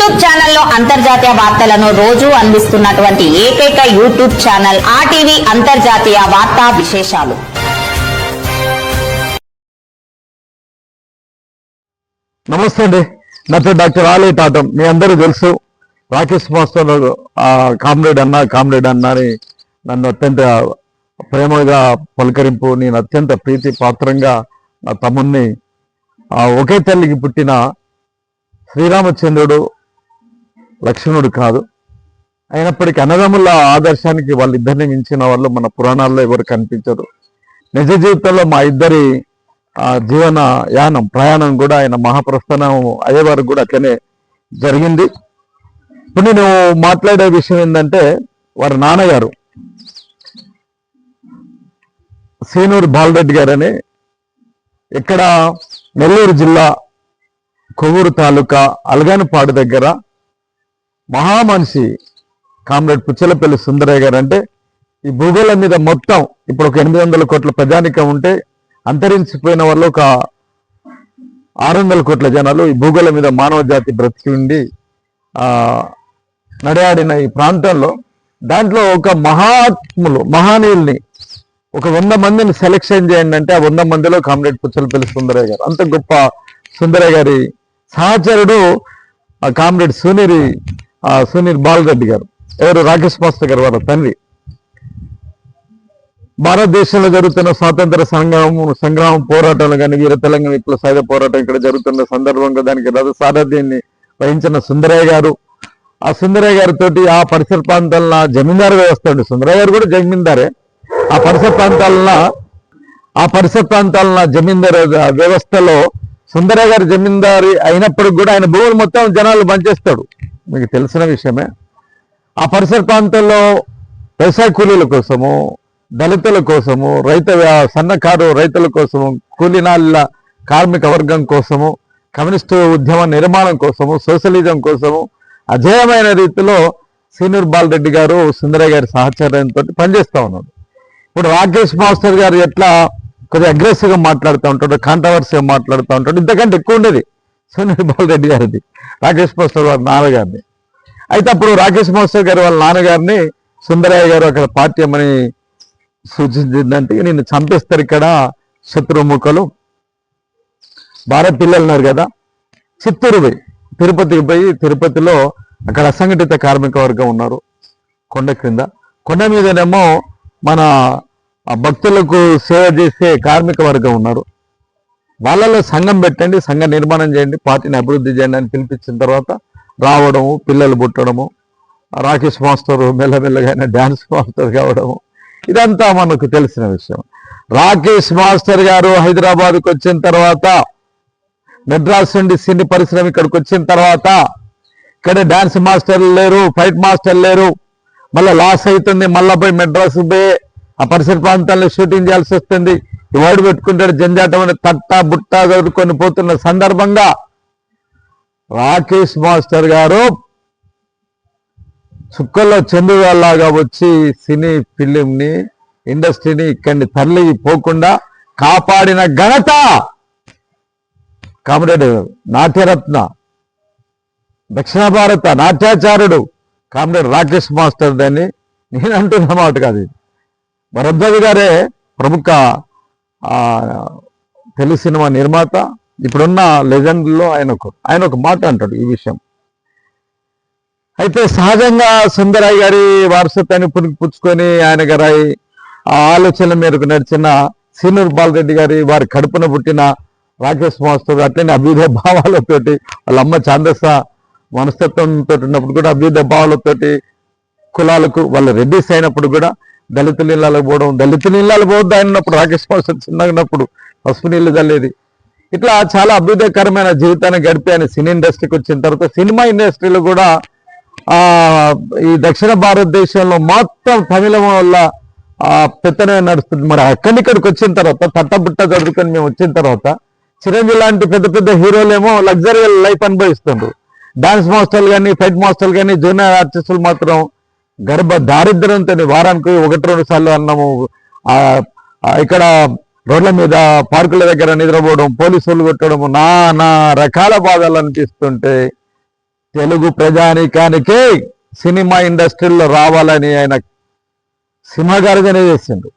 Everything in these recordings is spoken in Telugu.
యూట్యూబ్ ఛానల్లో అంతర్జాతీయ వార్తలను రోజు అందిస్తున్నటువంటి ఏకైక యూట్యూబ్ ఛానల్ ఆర్టీవీ అంతర్జాతీయ వార్తా విశేషాలు. నమస్తే అండి. నా పేరు డాక్టర్ ఆలయ టాటం మీ అందరూ తెలుసు రాకేష్ మాస్టర్ కామ్రేడ్ అన్న కామ్రేడ్ అన్న అని నన్ను అత్యంత ప్రేమగా పలకరింపు నేను అత్యంత ప్రీతి పాత్రంగా నా తమ్ముణ్ణి ఒకే తల్లికి పుట్టిన శ్రీరామచంద్రుడు లక్ష్మణుడు కాదు. అయినప్పటికీ అన్నదమ్ముల ఆదర్శానికి వాళ్ళిద్దరిని మించిన వాళ్ళు మన పురాణాల్లో ఎవరు కనిపించరు. నిజ జీవితంలో మా ఇద్దరి ఆ, జీవన యానం ప్రయాణం కూడా ఆయన మహాప్రస్థానం అయ్యే వరకు కూడా అట్లనే జరిగింది. ఇప్పుడు నేను మాట్లాడే విషయం ఏంటంటే వారి నాన్నగారు సీనూరు బాలరెడ్డి గారని ఇక్కడ నెల్లూరు జిల్లా కొవ్వూరు తాలూకా అలగానిపాడు దగ్గర మహామనిషి కామ్రేడ్ పుచ్చలపల్లి సుందరయ్య గారు అంటే ఈ భూగోళం మీద మొత్తం ఇప్పుడు ఒక ఎనిమిది వందల కోట్ల ప్రజానికం ఉంటే అంతరించిపోయిన వాళ్ళు ఒక ఆరు వందల కోట్ల జనాలు ఈ భూగోళం మీద మానవ జాతి బ్రతికి ఉండి నడయాడిన ఈ ప్రాంతంలో దాంట్లో ఒక మహాత్ములు మహానీయుల్ని ఒక వంద మందిని సెలెక్షన్ చేయండి అంటే ఆ వంద మందిలో కామ్రేడ్ పుచ్చలపల్లి సుందరయ్య గారు. అంత గొప్ప సుందరయ్య గారి సహచరుడు ఆ కామ్రేడ్ సునీరి ఆ బాలరెడ్డి గారు. ఎవరు? రాకేష్ మాస్టర్ గారు వాళ్ళ తండ్రి భారతదేశంలో జరుగుతున్న స్వాతంత్ర సంగ్రామం సంగ్రామం పోరాటాలు కానీ వీర తెలంగాణ విప్లవ సాయుధ పోరాటం ఇక్కడ జరుగుతున్న సందర్భంగా దానికి రథ సారథ్యాన్ని వహించిన సుందరయ్య గారు. ఆ సుందరయ్య గారితో ఆ పరిసర ప్రాంతాల జమీందారు వ్యవస్థ ఉంది సుందరయ్య గారు కూడా జమీందారే. ఆ పరిసర ప్రాంతాల ఆ పరిసర ప్రాంతాల జమీందారు వ్యవస్థలో సుందరయ్య గారు జమీందారి అయినప్పటికి కూడా ఆయన భూములు మొత్తం జనాలు పనిచేస్తాడు మీకు తెలిసిన విషయమే. ఆ పరిసర ప్రాంతాల్లో వ్యవసాయ కూలీల కోసము దళితుల కోసము రైతు సన్నకారు రైతుల కోసము కూలీనాళ్ళ కార్మిక వర్గం కోసము కమ్యూనిస్టు ఉద్యమ నిర్మాణం కోసము సోషలిజం కోసము అజేయమైన రీతిలో సీనియర్ బాలరెడ్డి గారు సుందరయ్య గారి సహచర్యంతో పనిచేస్తా ఉన్నాడు ఇప్పుడు రాకేష్ మాస్టర్ గారు ఎట్లా కొద్దిగా అగ్రెసివ్గా మాట్లాడుతూ ఉంటాడు కాంట్రవర్సీగా మాట్లాడుతూ ఉంటాడు ఇంతకంటే ఎక్కువ ఉండేది సునీల్ బాలరెడ్డి గారిది రాకేష్ మాస్టర్ గారు నాన్నగారిని అయితే అప్పుడు రాకేష్ మాస్టర్ గారు వాళ్ళ నాన్నగారిని సుందరయ్య గారు అక్కడ పార్టీ అమ్మని సూచించిందంటే నిన్ను చంపేస్తారు ఇక్కడ శత్రుముఖలు. భారత పిల్లలు ఉన్నారు కదా. చిత్తూరు పోయి తిరుపతికి పోయి తిరుపతిలో అక్కడ అసంఘటిత కార్మిక వర్గం ఉన్నారు. కొండ క్రింద. కొండ మీదనేమో మన భక్తులకు సేవ చేసే కార్మిక వర్గం ఉన్నారు. వాళ్ళలో సంఘం పెట్టండి సంఘ నిర్మాణం చేయండి పార్టీని అభివృద్ధి చేయండి అని పిలిపించిన తర్వాత రావడము పిల్లలు పుట్టడము రాకేష్ మాస్టర్ మెల్లమెల్లగా డ్యాన్స్ మాస్టర్ కావడము ఇదంతా మనకు తెలిసిన విషయం. రాకేష్ మాస్టర్ గారు హైదరాబాద్కు వచ్చిన తర్వాత మెడ్రాస్ నుండి సినీ పరిశ్రమ ఇక్కడికి వచ్చిన తర్వాత ఇక్కడ డాన్స్ మాస్టర్లు లేరు ఫైట్ మాస్టర్లు లేరు. మళ్ళీ లాస్ అవుతుంది మళ్ళీ పోయి మెడ్రాస్ పోయి ఆ పరిసర ప్రాంతాల్లో షూటింగ్ చేయాల్సి వస్తుంది. ఈ వాడు పెట్టుకుంటాడు జంజాటం అనే తట్ట బుట్ట చదువుకొని పోతున్న సందర్భంగా రాకేష్ మాస్టర్ గారు చుక్కల్లో చంద్రులాగా వచ్చి సినీ ఫిలింని ఇండస్ట్రీని ఇక్కడిని తరలి పోకుండా కాపాడిన ఘనత కామ్రేడ్ నాట్యరత్న దక్షిణ భారత నాట్యాచార్యుడు కామ్రేడ్ రాకేష్ మాస్టర్ దాన్ని నేను అంటున్న మాట కాదు ఇది. గారే ప్రముఖ తెలుగు సినిమా నిర్మాత ఇప్పుడున్న లెజెండ్లో ఆయన ఒక ఆయన ఒక మాట అంటాడు ఈ విషయం. అయితే సహజంగా సుందరయ్య గారి వారసత్వాన్ని పునికి పుచ్చుకొని ఆయన గారి ఆ ఆలోచన మేరకు నడిచిన సీనూర్ బాలరెడ్డి గారి వారి కడుపున పుట్టిన రాకేష్ మహోత్సవ్ అట్లనే అభ్యుదయ భావాలతోటి వాళ్ళ అమ్మ ఛాందస మనస్తత్వంతో ఉన్నప్పుడు కూడా అభ్యుదయ భావాలతోటి కులాలకు వాళ్ళ రెడ్డిస్ అయినప్పుడు కూడా దళిత నీళ్ళకి పోవడం దళితుల ఇళ్ళాలు పోవద్దు ఆయన ఉన్నప్పుడు రాకేష్ మహోత్సవ్ చిన్నగా ఉన్నప్పుడు పసుపు నీళ్ళు చల్లేది ఇట్లా చాలా అభ్యుదయకరమైన జీవితాన్ని గడిపాను సినీ ఇండస్ట్రీకి వచ్చిన తర్వాత సినిమా ఇండస్ట్రీలో కూడా ఈ దక్షిణ భారతదేశంలో మొత్తం తమిళం వల్ల ఆ పెత్తనమే నడుస్తుంది. మరి అక్కడిక్కడికి వచ్చిన తర్వాత తట్టబుట్ట చదువుకొని మేము వచ్చిన తర్వాత చిరంజీవి లాంటి పెద్ద పెద్ద హీరోలేమో లగ్జరీ లైఫ్ అనుభవిస్తుండ్రు. డాన్స్ మాస్టర్లు కానీ ఫైట్ మాస్టర్లు కానీ జూనియర్ ఆర్టిస్టులు మాత్రం గర్భ దారిద్ర్యంతో వారానికి ఒకటి రెండు సార్లు అన్నము ఇక్కడ రోడ్ల మీద పార్కుల దగ్గర నిద్రపోవడం పోలీసులు కొట్టడం నానా రకాల బాధలు అనిపిస్తుంటే తెలుగు ప్రజానీకానికే సినిమా ఇండస్ట్రీలో రావాలని ఆయన సింహగర్జన చేసిండు.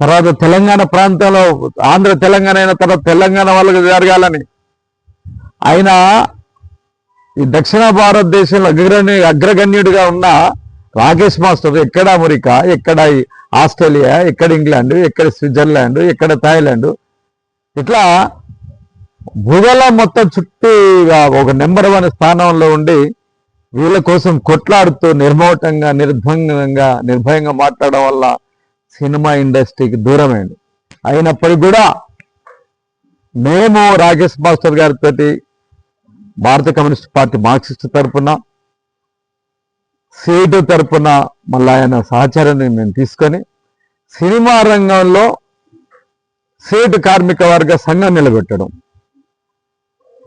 తర్వాత తెలంగాణ ప్రాంతంలో ఆంధ్ర తెలంగాణ అయిన తర్వాత తెలంగాణ వాళ్ళకి జరగాలని ఆయన ఈ దక్షిణ భారతదేశంలో అగ్రగణ్య అగ్రగణ్యుడిగా ఉన్న రాకేష్ మాస్టర్ ఎక్కడ అమెరికా ఎక్కడ ఆస్ట్రేలియా ఎక్కడ ఇంగ్లాండ్ ఎక్కడ స్విట్జర్లాండ్ ఎక్కడ థాయిలాండ్? ఇట్లా భూగోళం మొత్తం చుట్టూ ఒక నెంబర్ వన్ స్థానంలో ఉండి వీళ్ళ కోసం కొట్లాడుతూ నిర్మోటంగా నిర్భంగంగా నిర్భయంగా మాట్లాడడం వల్ల సినిమా ఇండస్ట్రీకి దూరమైంది. అయినప్పటికీ కూడా మేము రాకేష్ మాస్టర్ గారితో భారత కమ్యూనిస్ట్ పార్టీ మార్క్సిస్ట్ తరపున సీటు తరపున మళ్ళీ ఆయన సహచరాన్ని నేను తీసుకొని సినిమా రంగంలో సేటు కార్మిక వర్గ సంఘం నిలబెట్టడం.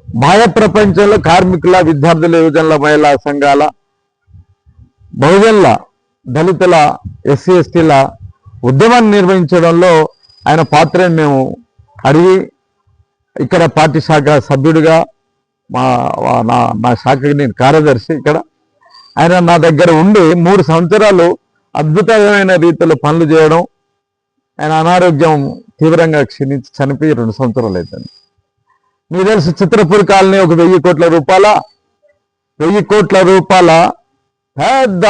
మాయ ప్రపంచంలో కార్మికుల విద్యార్థుల యువజనుల మహిళా సంఘాల బహుజనుల దళితుల ఎస్సీ ఎస్టీల ఉద్యమాన్ని నిర్వహించడంలో ఆయన పాత్రని మేము అడిగి ఇక్కడ పార్టీ శాఖ సభ్యుడిగా మా నా నా శాఖకి నేను కార్యదర్శి ఇక్కడ ఆయన నా దగ్గర ఉండి మూడు సంవత్సరాలు అద్భుతమైన రీతిలో పనులు చేయడం ఆయన అనారోగ్యం తీవ్రంగా క్షీణించి చనిపోయి రెండు సంవత్సరాలు అవుతుంది మీకు తెలుసు చిత్రపూర్ కాలనీ ఒక వెయ్యి కోట్ల రూపాయల వెయ్యి కోట్ల రూపాయల పెద్ద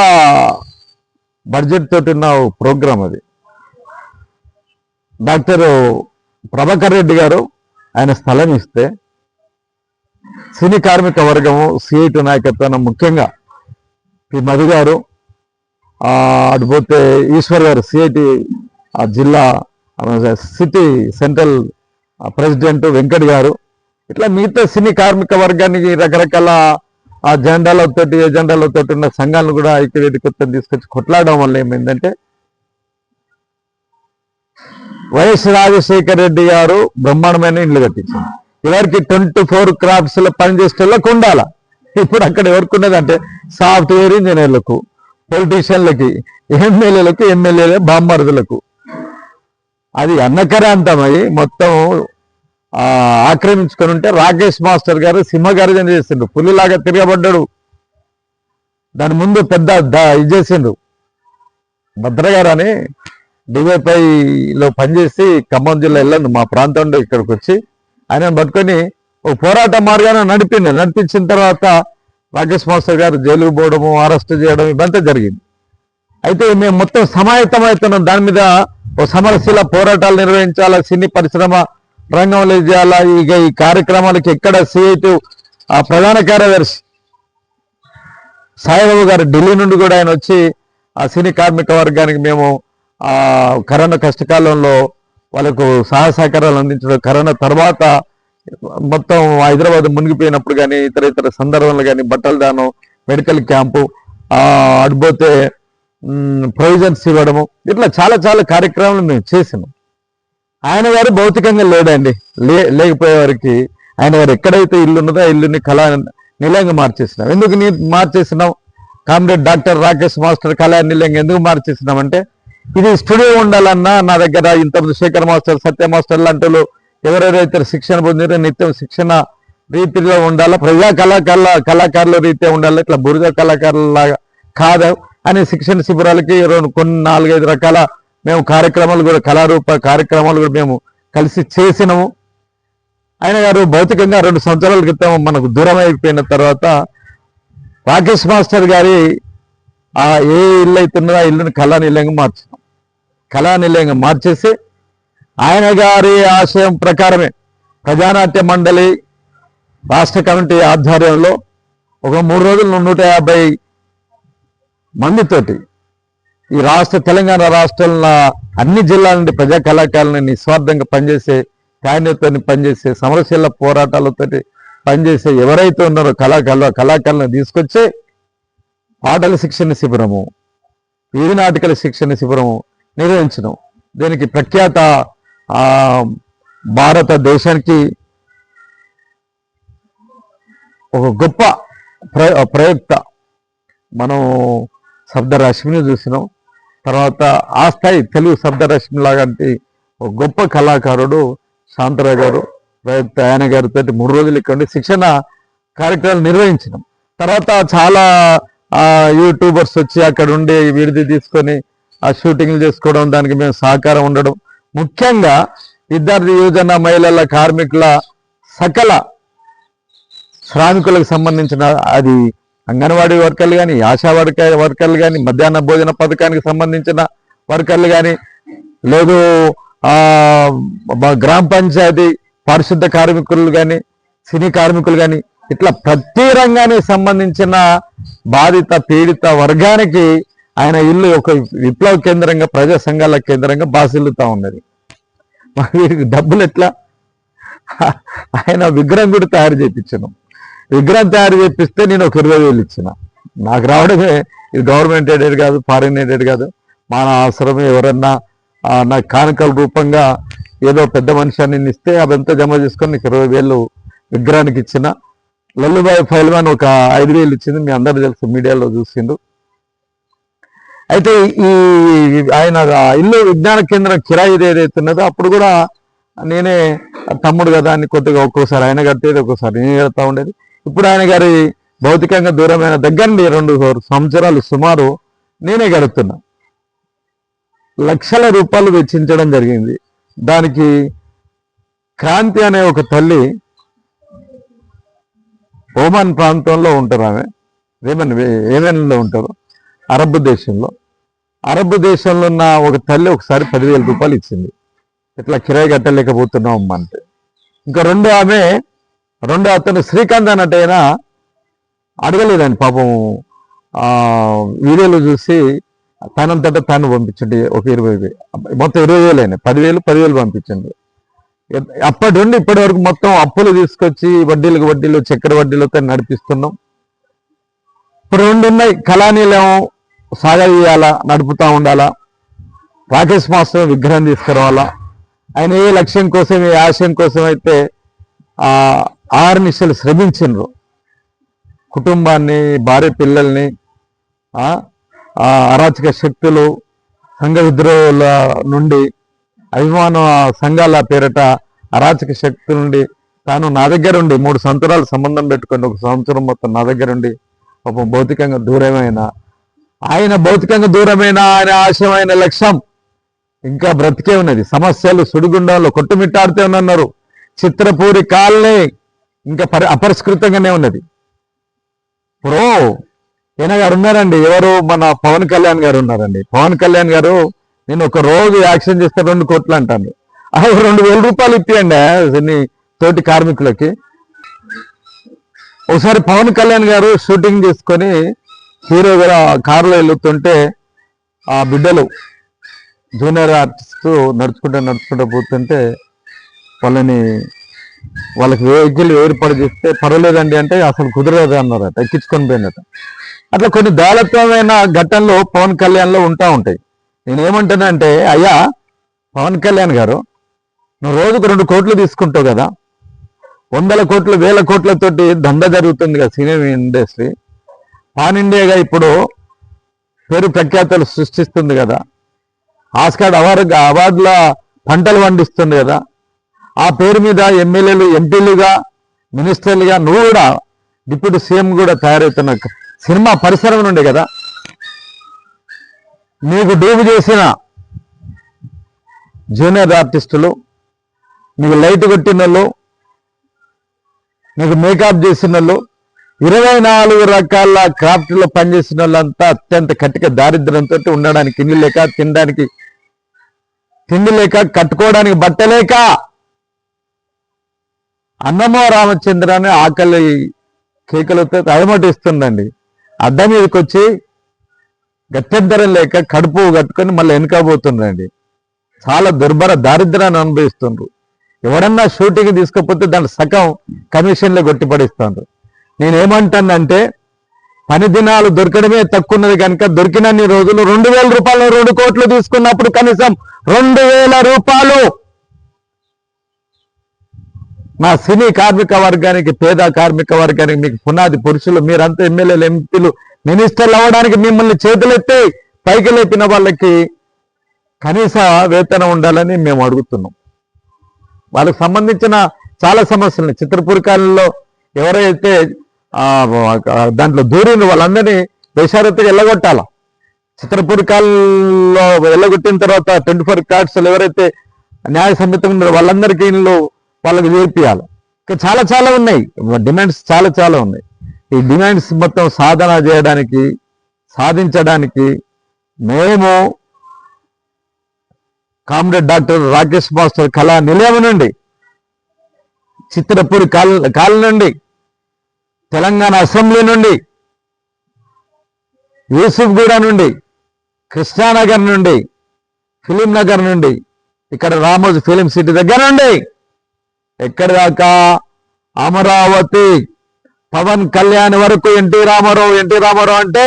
బడ్జెట్ తోటి ఉన్న ప్రోగ్రాం అది. డాక్టర్ ప్రభాకర్ రెడ్డి గారు ఆయన స్థలం ఇస్తే సినీ కార్మిక వర్గము సిఐటి నాయకత్వం ముఖ్యంగా పి మధు గారు అటుపోతే పోతే ఈశ్వర్ గారు సిఐటి ఆ జిల్లా సిటీ సెంట్రల్ ప్రెసిడెంట్ వెంకట్ గారు. ఇట్లా మిగతా సినీ కార్మిక వర్గానికి రకరకాల ఆ జెండాలతోటి ఎజెండాలతో ఉన్న సంఘాలను కూడా ఐక్యవేదికత్వం తీసుకొచ్చి కొట్లాడడం వల్ల ఏమైందంటే వైఎస్ రాజశేఖర రెడ్డి గారు బ్రహ్మాండమైన ఇండ్లు కట్టించారు. ఎవరికి ట్వంటీ ఫోర్ క్రాఫ్ట్స్లో పనిచేసే ఉండాల. ఇప్పుడు అక్కడ ఎవరికి ఉన్నదంటే సాఫ్ట్వేర్ ఇంజనీర్లకు పొలిటీషియన్లకి ఎమ్మెల్యేలకు ఎమ్మెల్యేల బామ్మరుదులకు. అది అన్నకరాంతమై మొత్తం ఆక్రమించుకొని ఉంటే రాకేష్ మాస్టర్ గారు సింహగర్జన చేసిండు. పులిలాగా తిరగబడ్డాడు. దాని ముందు పెద్ద ఇది చేసిండు. భద్రగారు అని డివైపైలో పనిచేసి ఖమ్మం జిల్లా వెళ్ళండి. మా ప్రాంతంలో ఇక్కడికి వచ్చి ఆయన పట్టుకొని ఓ పోరాట మార్గాన్ని నడిపిండు. నడిపించిన తర్వాత రాకేష్ మాస్టర్ గారు జైలుకు పోవడము అరెస్ట్ చేయడం ఇవంతా జరిగింది. అయితే మేము మొత్తం సమాయత్తమవుతున్నాం దాని మీద ఓ సమరశీల పోరాటాలు నిర్వహించాలా సినీ పరిశ్రమ రంగంలో చేయాలా ఇక ఈ కార్యక్రమాలకి ఎక్కడ సిఐటి ఆ ప్రధాన కార్యదర్శి సాయిబాబు గారు ఢిల్లీ నుండి కూడా ఆయన వచ్చి ఆ సినీ కార్మిక వర్గానికి మేము ఆ కరోనా కష్టకాలంలో వాళ్ళకు సహాయ సహకారాలు అందించడం కరోనా తర్వాత మొత్తం హైదరాబాద్ మునిగిపోయినప్పుడు కానీ ఇతర ఇతర సందర్భాలు కానీ బట్టల దానం మెడికల్ క్యాంపు అడిపోతే ప్రొవిజన్స్ ఇవ్వడము ఇట్లా చాలా చాలా కార్యక్రమాలు మేము చేసినాం. ఆయన గారు భౌతికంగా లేడండి. లే లేకపోయేవారికి ఆయన గారు ఎక్కడైతే ఇల్లు ఉన్నదో ఆ ఇల్లుని కళా నిలయంగా మార్చేసినాం. ఎందుకు నీ మార్చేసినాం? కామ్రేడ్ డాక్టర్ రాకేష్ మాస్టర్ కళా నిలయంగా ఎందుకు మార్చేసినాం అంటే ఇది స్టూడియో ఉండాలన్నా నా దగ్గర ఇంతమంది శేఖర్ మాస్టర్ సత్య మాస్టర్ లాంటి వాళ్ళు ఎవరెవరైతే శిక్షణ పొందినారో నిత్యం శిక్షణ రీతిలో ఉండాలా? ప్రజా కళాకారుల కళాకారుల రీతే ఉండాలి? ఇట్లా బురద కళాకారులలాగా కాదు? అనే శిక్షణ శిబిరాలకి రెండు కొన్ని నాలుగైదు రకాల మేము కార్యక్రమాలు కూడా కళారూప కార్యక్రమాలు కూడా మేము కలిసి చేసినాము. ఆయన గారు భౌతికంగా రెండు సంవత్సరాల క్రితం మనకు దూరం అయిపోయిన తర్వాత రాకేష్ మాస్టర్ గారి ఆ ఏ ఇల్లు అవుతున్నదో ఆ ఇల్లుని కళా నిలయంగా మార్చినాం. కళా నిలయంగా మార్చేసి ఆయన గారి ఆశయం ప్రకారమే ప్రజానాట్య మండలి రాష్ట్ర కమిటీ ఆధ్వర్యంలో ఒక మూడు రోజులు నూట యాభై మందితోటి ఈ రాష్ట్ర తెలంగాణ రాష్ట్రంలో అన్ని జిల్లాల నుండి ప్రజా కళాకారులని నిస్వార్థంగా పనిచేసే కాయనతో పనిచేసే సమరశీల పోరాటాలతోటి పనిచేసే ఎవరైతే ఉన్నారో కళాకారులు కళాకారులను తీసుకొచ్చి పాటల శిక్షణ శిబిరము వీధి నాటికల శిక్షణ శిబిరము నిర్వహించడం. దీనికి ప్రఖ్యాత భారతదేశానికి ఒక గొప్ప ప్ర ప్రయుక్త. మనం శబ్దరశ్మిని చూసినాం. తర్వాత ఆ స్థాయి తెలుగు శబ్దరశ్మి లాంటి ఒక గొప్ప కళాకారుడు శాంతరావు గారు ప్రయుక్త ఆయన గారితో మూడు రోజులు ఇక్కడ శిక్షణ కార్యక్రమాలు నిర్వహించినాం. తర్వాత చాలా యూట్యూబర్స్ వచ్చి అక్కడ ఉండి విడిది తీసుకొని ఆ షూటింగ్లు చేసుకోవడం దానికి మేము సహకారం ఉండడం ముఖ్యంగా విద్యార్థి యువజన మహిళల కార్మికుల సకల శ్రామికులకు సంబంధించిన అది అంగన్వాడీ వర్కర్లు కానీ ఆశా వర్క వర్కర్లు కానీ మధ్యాహ్న భోజన పథకానికి సంబంధించిన వర్కర్లు కానీ లేదు గ్రామ పంచాయతీ పారిశుద్ధ కార్మికులు కానీ సినీ కార్మికులు కానీ ఇట్లా ప్రతి రంగానికి సంబంధించిన బాధిత పీడిత వర్గానికి ఆయన ఇల్లు ఒక విప్లవ కేంద్రంగా ప్రజా సంఘాల కేంద్రంగా బాసిల్లుతా ఉన్నది. వీరికి డబ్బులు ఎట్లా? ఆయన విగ్రహం కూడా తయారు చేయించాను. విగ్రహం తయారు చేపిస్తే నేను ఒక ఇరవై వేలు ఇచ్చిన. నాకు రావడమే ఇది గవర్నమెంట్ ఎయిడెడ్ కాదు ఫారిన్ ఎయిడెడ్ కాదు. మన అవసరం ఎవరన్నా నాకు కానుకల రూపంగా ఏదో పెద్ద మనిషిని ఇస్తే అదంతా జమ చేసుకొని నీకు ఇరవై వేలు విగ్రహానికి ఇచ్చిన. లల్లుబాయ్ ఫైల్మాన్ ఒక ఐదు వేలు ఇచ్చింది మీ అందరూ తెలుసు మీడియాలో చూసిండు అయితే ఈ ఆయన ఇల్లు విజ్ఞాన కేంద్రం కిరాయి ఏదైతే ఉన్నదో అప్పుడు కూడా నేనే తమ్ముడు కదా అని కొద్దిగా ఒక్కోసారి ఆయన కట్టేది ఒక్కోసారి నేను కడతా ఉండేది ఇప్పుడు ఆయన గారి భౌతికంగా దూరమైన దగ్గర నుండి రెండు సంవత్సరాలు సుమారు నేనే గడుపుతున్నా లక్షల రూపాయలు వెచ్చించడం జరిగింది దానికి క్రాంతి అనే ఒక తల్లి ఓమాన్ ప్రాంతంలో ఉంటారు ఆమె రేమన్ ఏమేన్లో ఉంటారు అరబ్ దేశంలో. అరబ్ దేశంలో ఉన్న ఒక తల్లి ఒకసారి పదివేల రూపాయలు ఇచ్చింది. ఇట్లా కిరాయి కట్టలేకపోతున్నాం అమ్మ అంటే. ఇంకా రెండు ఆమె రెండు అతను శ్రీకాంత్ అన్నట్టయినా అడగలేదండి పాపం. వీడియోలో చూసి తనంతటా తాను పంపించండి ఒక ఇరవై మొత్తం ఇరవై వేలు అయినాయి. పదివేలు పదివేలు పంపించండి అప్పటి నుండి ఇప్పటి వరకు మొత్తం అప్పులు తీసుకొచ్చి వడ్డీలకు వడ్డీలు చక్కెర వడ్డీలతో నడిపిస్తున్నాం. ఇప్పుడు రెండు ఉన్నాయి. కళానీలం సాగదీయాలా నడుపుతూ ఉండాలా? రాకేష్ మాస్టర్ విగ్రహం తీసుకురావాలా? ఆయన ఏ లక్ష్యం కోసం ఏ ఆశయం కోసం అయితే ఆరు నిమిషాలు శ్రమించిండ్రు. కుటుంబాన్ని భార్య పిల్లల్ని అరాచక శక్తులు సంఘ విద్రోహుల నుండి అభిమాన సంఘాల పేరిట అరాచక శక్తి నుండి తాను నా దగ్గర ఉండి మూడు సంవత్సరాలు సంబంధం పెట్టుకొని ఒక సంవత్సరం మొత్తం నా దగ్గర ఉండి పాపం భౌతికంగా దూరమైన ఆయన భౌతికంగా దూరమైన ఆయన ఆశయమైన లక్ష్యం. ఇంకా బ్రతికే ఉన్నది. సమస్యలు సుడిగుండంలో కొట్టుమిట్టాడుతూ ఉన్నారు చిత్రపూరి కాలనీ ఇంకా పరి అపరిష్కృతంగానే ఉన్నది. ఇప్పుడు ఈయన గారు ఉన్నారండి. ఎవరు? మన పవన్ కళ్యాణ్ గారు ఉన్నారండి. పవన్ కళ్యాణ్ గారు నేను ఒక రోజు యాక్షన్ చేస్తే రెండు కోట్లు అంటాను రెండు వేల రూపాయలు ఇప్పియండి నీ తోటి కార్మికులకి. ఒకసారి పవన్ కళ్యాణ్ గారు షూటింగ్ చేసుకొని హీరో గారు కారులో వెళ్తుంటే ఆ బిడ్డలు జూనియర్ ఆర్టిస్ట్ నడుచుకుంటూ నడుచుకుంటూ పోతుంటే వాళ్ళని వాళ్ళకి వెహికల్ ఏర్పాటు చేస్తే పర్వాలేదండి అంటే అసలు కుదరదు అన్నారట ఎక్కించుకొని పోయినట్టు అట్లా కొన్ని దాళత్వమైన ఘటనలు పవన్ కళ్యాణ్లో ఉంటా ఉంటాయి. నేను ఏమంటానంటే అయ్యా పవన్ కళ్యాణ్ గారు నువ్వు రోజుకు రెండు కోట్లు తీసుకుంటావు కదా వందల కోట్లు వేల కోట్లతోటి దండ జరుగుతుంది కదా సినిమా ఇండస్ట్రీ పాన్ ఇండియాగా ఇప్పుడు పేరు ప్రఖ్యాతలు సృష్టిస్తుంది కదా. ఆస్కాడ్ అవార్డు అవార్డుల పంటలు పండిస్తుంది కదా. ఆ పేరు మీద ఎమ్మెల్యేలు ఎంపీలుగా మినిస్టర్లుగా నువ్వు కూడా డిప్యూటీ సీఎం కూడా తయారవుతున్న సినిమా పరిసరం నుండి కదా. నీకు డూబు చేసిన జూనియర్ ఆర్టిస్టులు నీకు లైట్ కొట్టిన వాళ్ళు నీకు మేకప్ చేసిన వాళ్ళు ఇరవై నాలుగు రకాల క్రాఫ్ట్లో పనిచేసిన వాళ్ళంతా అత్యంత కటిక దారిద్ర్యంతో ఉండడానికి తిండి లేక తినడానికి తిండి లేక కట్టుకోవడానికి బట్టలేక అన్నమో రామచంద్రాన్ని ఆకలి కేకలతో అదమటిస్తుందండి అద్దం మీదకి వచ్చి గత్యంతరం లేక కడుపు కట్టుకొని మళ్ళీ వెనుకపోతుండండి చాలా దుర్భర దారిద్ర్యాన్ని అనుభవిస్తుండ్రు. ఎవడన్నా షూటింగ్ తీసుకపోతే దాని సగం కమిషన్లో కొట్టిపడిస్తుండ్రు నేనేమంటానంటే పని దినాలు దొరకడమే తక్కువ ఉన్నది కనుక దొరికినన్ని రోజులు రెండు వేల రూపాయలు రెండు కోట్లు తీసుకున్నప్పుడు కనీసం రెండు వేల రూపాయలు. మా సినీ కార్మిక వర్గానికి పేద కార్మిక వర్గానికి మీకు పునాది పురుషులు మీరంతా ఎమ్మెల్యేలు ఎంపీలు మినిస్టర్లు అవ్వడానికి మిమ్మల్ని చేతులెత్తి పైకి లేపిన వాళ్ళకి కనీస వేతనం ఉండాలని మేము అడుగుతున్నాం. వాళ్ళకి సంబంధించిన చాలా సమస్యలు చిత్రపురకాలలో ఎవరైతే దాంట్లో దూరిన వాళ్ళందరినీ బేషరత్తుగా వెళ్ళగొట్టాల చిత్రపూర్ కాలంలో వెళ్ళగొట్టిన తర్వాత ట్వంటీ ఫోర్ కార్డ్స్ ఎవరైతే న్యాయ సమ్మితంగా ఉన్నారో వాళ్ళందరికీ ఇల్లు వాళ్ళకి చేర్పియాలి. ఇంకా చాలా చాలా ఉన్నాయి. డిమాండ్స్ చాలా చాలా ఉన్నాయి. ఈ డిమాండ్స్ మొత్తం సాధన చేయడానికి సాధించడానికి మేము కామ్రేడ్ డాక్టర్ రాకేష్ మాస్టర్ కళా నిలయం నుండి చిత్రపూరి కాల్ కాల్ నుండి తెలంగాణ అసెంబ్లీ నుండి యూసుఫ్గూడ నుండి కృష్ణానగర్ నుండి ఫిలిం నగర్ నుండి ఇక్కడ రామోజీ ఫిలిం సిటీ దగ్గర నుండి ఎక్కడి దాకా అమరావతి పవన్ కళ్యాణ్ వరకు ఎన్టీ రామారావు ఎన్టీ రామారావు అంటే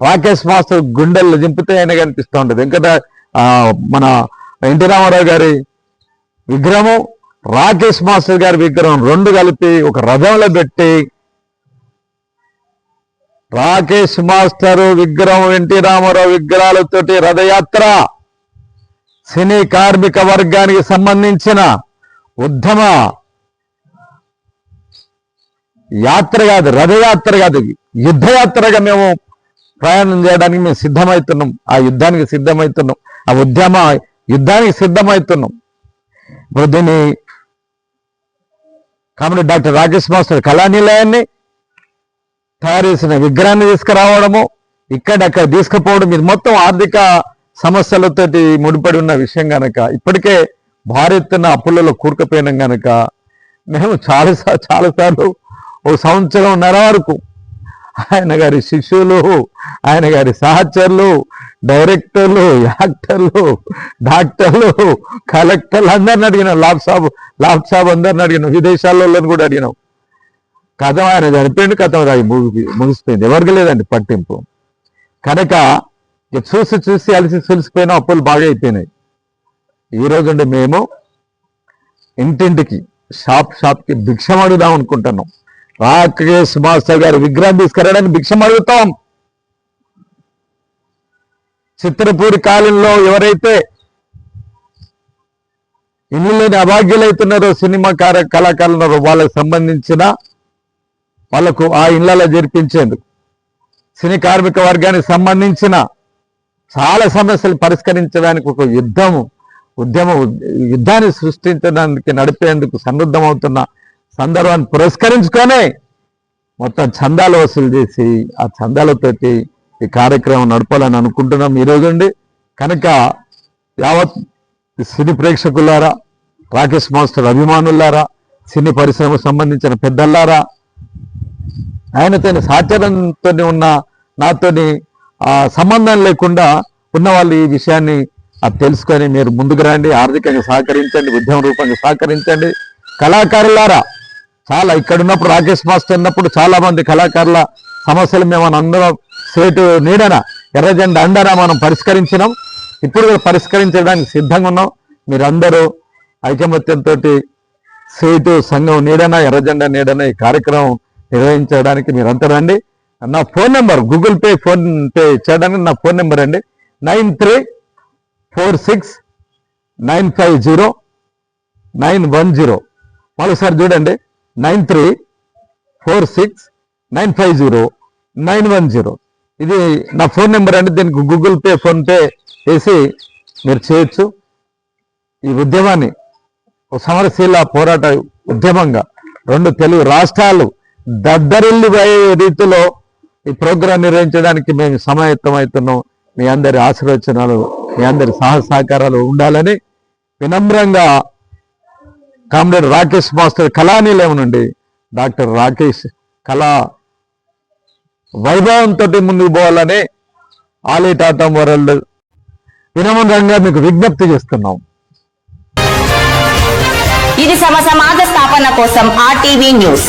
రాకేష్ మాస్టర్ గుండెల్లో దింపితే ఆయన కనిపిస్తూ ఉంటుంది వెంకట మన ఎన్టీ రామారావు గారి విగ్రహము రాకేష్ మాస్టర్ గారి విగ్రహం రెండు కలిపి ఒక రథంలో పెట్టి రాకేష్ మాస్టర్ విగ్రహం ఎన్టీ రామారావు విగ్రహాలతోటి రథయాత్ర. సినీ కార్మిక వర్గానికి సంబంధించిన ఉద్యమ యాత్ర కాదు రథయాత్ర కాదు యుద్ధయాత్రగా మేము ప్రయాణం చేయడానికి మేము సిద్ధమవుతున్నాం ఆ యుద్ధానికి సిద్ధమవుతున్నాం ఆ ఉద్యమ యుద్ధానికి సిద్ధమవుతున్నాం ఇప్పుడు దీన్ని కాబట్టి డాక్టర్ రాకేష్ మాస్టర్ కళానిలయాన్ని తయారు చేసిన విగ్రహాన్ని తీసుకురావడము ఇక్కడక్కడ తీసుకుపోవడం ఇది మొత్తం ఆర్థిక సమస్యలతోటి ముడిపడి ఉన్న విషయం గనక ఇప్పటికే భారీ ఎత్తున అప్పులలో కూరుకుపోయినాం గనక మేము చాలా చాలాసార్లు ఓ సంవత్సరంన్నర వరకు ఆయన గారి శిష్యులు ఆయన గారి సహచరులు డైరెక్టర్లు యాక్టర్లు డాక్టర్లు కలెక్టర్లు అందరిని అడిగినాం లాబ్ సాబ్ లాబ్ సాబ్ అందరిని అడిగినాం విదేశాల్లో కూడా అడిగినాం. కథ ఆయన చనిపోయింది కథ అది ముగి- ముగిసిపోయింది. ఎవరికి లేదండి పట్టింపు. కనుక చూసి చూసి అలసి చూసిపోయినా అప్పులు బాగా అయిపోయినాయి. ఈ రోజు మేము ఇంటింటికి షాప్ షాప్కి భిక్షం అడుగుదాం అనుకుంటున్నాం. రాకేష్ మాస్టర్ గారి విగ్రహం తీసుకురావడానికి భిక్షం అడుగుతాం. చిత్రపూరి కాలంలో ఎవరైతే ఇల్లు లేని అభాగ్యులైతున్నారో సినిమా కార కళాకారులు వాళ్ళకి సంబంధించిన వాళ్ళకు ఆ ఇళ్ళలో జరిపించేందుకు. సినీ కార్మిక వర్గానికి సంబంధించిన చాలా సమస్యలు పరిష్కరించడానికి ఒక యుద్ధము ఉద్యమ యుద్ధాన్ని సృష్టించడానికి నడిపేందుకు సన్నద్ధమవుతున్న సందర్భాన్ని పురస్కరించుకొని మొత్తం చందాలు వసూలు చేసి ఆ చందాలతోటి ఈ కార్యక్రమం నడపాలని అనుకుంటున్నాం ఈరోజు అండి కనుక యావత్ సినీ ప్రేక్షకులారా రాకేష్ మాస్టర్ అభిమానులారా సినీ పరిశ్రమకు సంబంధించిన పెద్దలారా ఆయనతో సహచరంతో ఉన్న నాతోని సంబంధం లేకుండా ఉన్న వాళ్ళు ఈ విషయాన్ని తెలుసుకొని మీరు ముందుకు రండి ఆర్థికంగా సహకరించండి ఉద్యమ రూపంగా సహకరించండి. కళాకారులారా చాలా ఇక్కడ ఉన్నప్పుడు రాకేష్ మాస్టర్ ఉన్నప్పుడు చాలా మంది కళాకారుల సమస్యలు మేము అందరం సేటు నీడన ఎర్రజెండ అండన మనం పరిష్కరించినాం. ఇప్పుడు కూడా పరిష్కరించడానికి సిద్ధంగా ఉన్నాం. మీరందరూ ఐకమత్యంతో సేటు సంఘం నీడన ఎర్రజెండా నీడన ఈ కార్యక్రమం నిర్వహించడానికి మీరంతా రండి. నా phone number Google Pay PhonePe చేయడానికి నా ఫోన్ నెంబర్ అండి. Nine three four six nine five zero nine one zero. మరోసారి చూడండి. Nine three four six nine five zero nine one zero. ఇది నా ఫోన్ నెంబర్ అండి. దీనికి గూగుల్ పే ఫోన్పే చేసి వేసి మీరు చేయొచ్చు. ఈ ఉద్యమాన్ని ఒక సమరశీల పోరాట ఉద్యమంగా రెండు తెలుగు రాష్ట్రాలు దద్దరిల్లిపోయే రీతిలో ఈ ప్రోగ్రాం నిర్వహించడానికి మేము సమాయత్తం అవుతున్నాం. మీ అందరి ఆశీర్వచనాలు మీ అందరి సహసహకారాలు ఉండాలని వినమ్రంగా కామ్రేడ్ రాకేష్ మాస్టర్ కళానిలయం నుండి డాక్టర్ రాకేష్ కళా వైభవంతో ముందుకు పోవాలని ఆలిటాటం వరల్డ్ వినమ్రంగా మీకు విజ్ఞప్తి చేస్తున్నాం. ఇది సమ సమాజ స్థాపన కోసం ఆర్టీవీ న్యూస్.